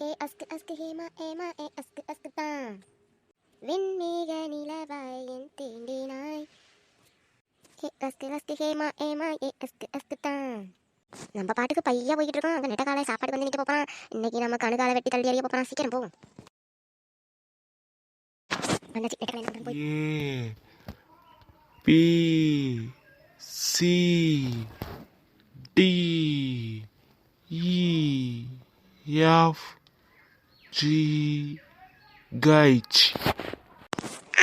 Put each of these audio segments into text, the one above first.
ஏ அஸ்கு அஸ்கு ஹேமா ஏமா ஏ அஸ்கு அஸ்கு தான். வெண்மேக நிலவாய் என் தீண்டினாய். ஏ அஸ்கு அஸ்கு ஹேமா ஏமா ஏ அஸ்கு அஸ்கு தான். நம்ம பாட்டுக்கு பையா போய்கிட்டு இருக்கோம் அங்கே நெட்ட காலை சாப்பாடு வந்து நிற்க போகிறான் இன்னைக்கு நம்ம கணுகாலை வெட்டி தள்ளி அறிய போகிறான் சீக்கிரம் போவோம் வந்தாச்சு நெட்ட போய். B C D E F G கைச்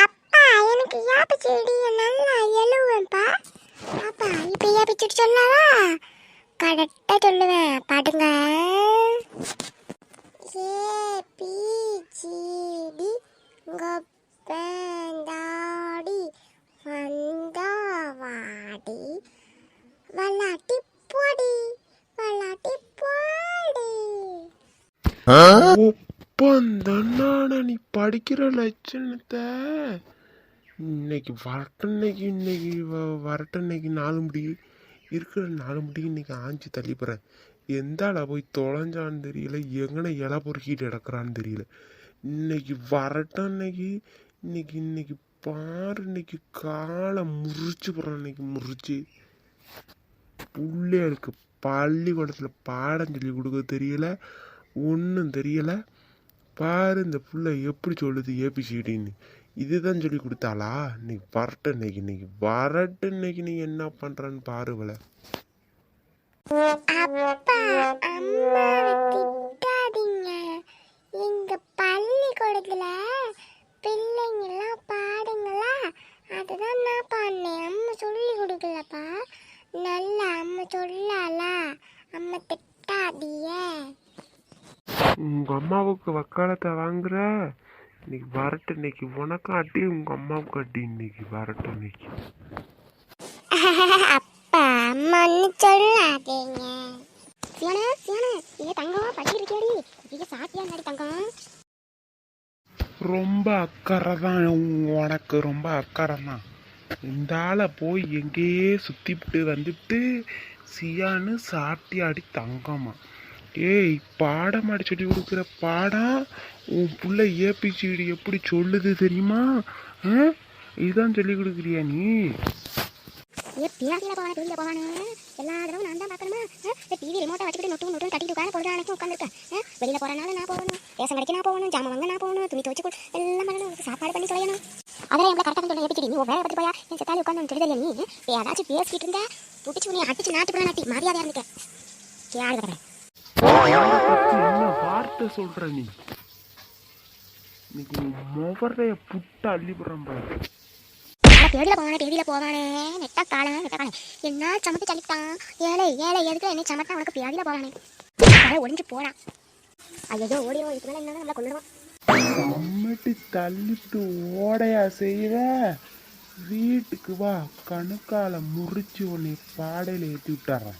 அப்பா எனக்கு யாப்பு செடி நல்லா எழுவேன்ப்பா அப்பா இப்போ யாப்பு செடி சொல்லவா கரெக்டாக சொல்லுவேன். பாடுங்க. ஏ பி ஜி டி கொப்பந்தாடி வந்தாவாடி. வல்லாட்டி பொடி வல்லாட்டி பொடி. ஒப்பந்தண்ணான நீ படிக்கிற லட்சணத்தை. இன்னைக்கு வரட்டன்னைக்கு இன்னைக்கு இன்னைக்கு வ- நாலு முடி இருக்கிற நாலு முடி இன்னைக்கு ஆஞ்சி தள்ளிப்படுறேன் எந்த ஆளா போய் தொலைஞ்சான்னு தெரியல எங்கன இலை பொறுக்கிட்டு கிடக்குறான்னு தெரியல. இன்னைக்கு வரட்டன்னைக்கு இன்னைக்கு இன்னைக்கு இன்னைக்கு பாரு இன்னைக்கு காலை முறிச்சு போகிறோம் இன்னைக்கு முறிச்சு. பிள்ளைகளுக்கு பள்ளிக்கூடத்தில் பாடம் சொல்லி கொடுக்க தெரியல ஒன்றும் தெரியலை. பாரு இந்த புள்ள எப்படி சொல்லுது ஏபிசிடின்னு. இதுதான் சொல்லி கொடுத்தாளா? இன்னைக்கு வரட்டு இன்னைக்கு இன்னைக்கு வரட்டு இன்னைக்கு நீ என்ன பண்ணுறன்னு பாருவல எங்க பள்ளிக்கூடத்துல பிள்ளைங்கெல்லாம் பாடுங்களா? அதுதான் நான் பாடினேன். அம்மா சொல்லி கொடுக்கலப்பா. நல்லா அம்மா சொல்லாலா. அம்மா திட்டாதிய உங்கள் அம்மாவுக்கு வக்காலத்தை வாங்குற? இன்னைக்கு வரட்டும் இன்னைக்கு உனக்கும் அடி உங்கள் அம்மாவுக்கு அடி இன்னைக்கு வரட்டும் இன்னைக்கு. அப்பா அம்மான்னு சொல்லாதீங்க. சிவனா சிவனா ஏ தங்கம் படிக்கிட்டு இருக்கியாடி இது சாத்தியா நடி தங்கம்? ரொம்ப அக்கறை தான் உனக்கு ரொம்ப அக்கறை தான் இந்த ஆளை போய் எங்கேயே சுத்திவிட்டு வந்துட்டு சியான்னு சாட்டி அடி தங்கம்மா ஏய் பாடம் அடி சொல்லி கொடுக்குற பாடம் உன் பிள்ளை ஏபிசிடி எப்படி சொல்லுது தெரியுமா? இதுதான் சொல்லி கொடுக்குறியா நீ? ஏ பியாசில போவானே டிவியில் போவானே. எல்லா தடவும் நான் தான் பார்க்கணுமா? டிவி ரிமோட்டை வச்சுக்கிட்டு நொட்டு நொட்டு கட்டிட்டு உட்கார பொழுது அனைக்கும் உட்காந்துருக்கேன் வெளியில் போகிறனால நான் போகணும். ரேஷன் கடைக்கு நான் போகணும். ஜாமான் வாங்க நான் போகணும். துணி துவச்சு எல்லாம் பண்ணணும். சாப்பாடு பண்ணி சொல்லணும் அதெல்லாம் எவ்வளோ கரெக்டாக சொல்லி எப்படி நீ வேலை பற்றி போயா? என் செத்தாலி உட்காந்து சொல்லி நீ? ஏதாச்சும் பேசிக்கிட்டு இருந்தா? துடிச்சு நீ அடிச்சு நாட்டுக்குள்ள நாட்டி மரியாதையாக இருந்துக்க. வார்த்தை சொல்ற நீ. இன்னைக்கு முவரைய புட்டு அள்ளிப்புறம் பாரு. பேடியில் போவானே பேடியில் போவானே நெட்டா காலம் நெட்டா காலம் என்ன சமத்து சலித்தான் ஏழை ஏழை எதுக்கு என்னை சமத்தா உனக்கு பேடியில் போவானே அதை ஒளிஞ்சு போறான் ஐயோ ஓடிடும் இதுக்கு மேலே என்ன நம்மளை கொண்டுடுவான் சம்மட்டி தள்ளிட்டு ஓடையா செய்வ? வீட்டுக்கு வா கணுக்கால முறிச்சு உன்னை பாடையில ஏற்றி விட்டுறேன்.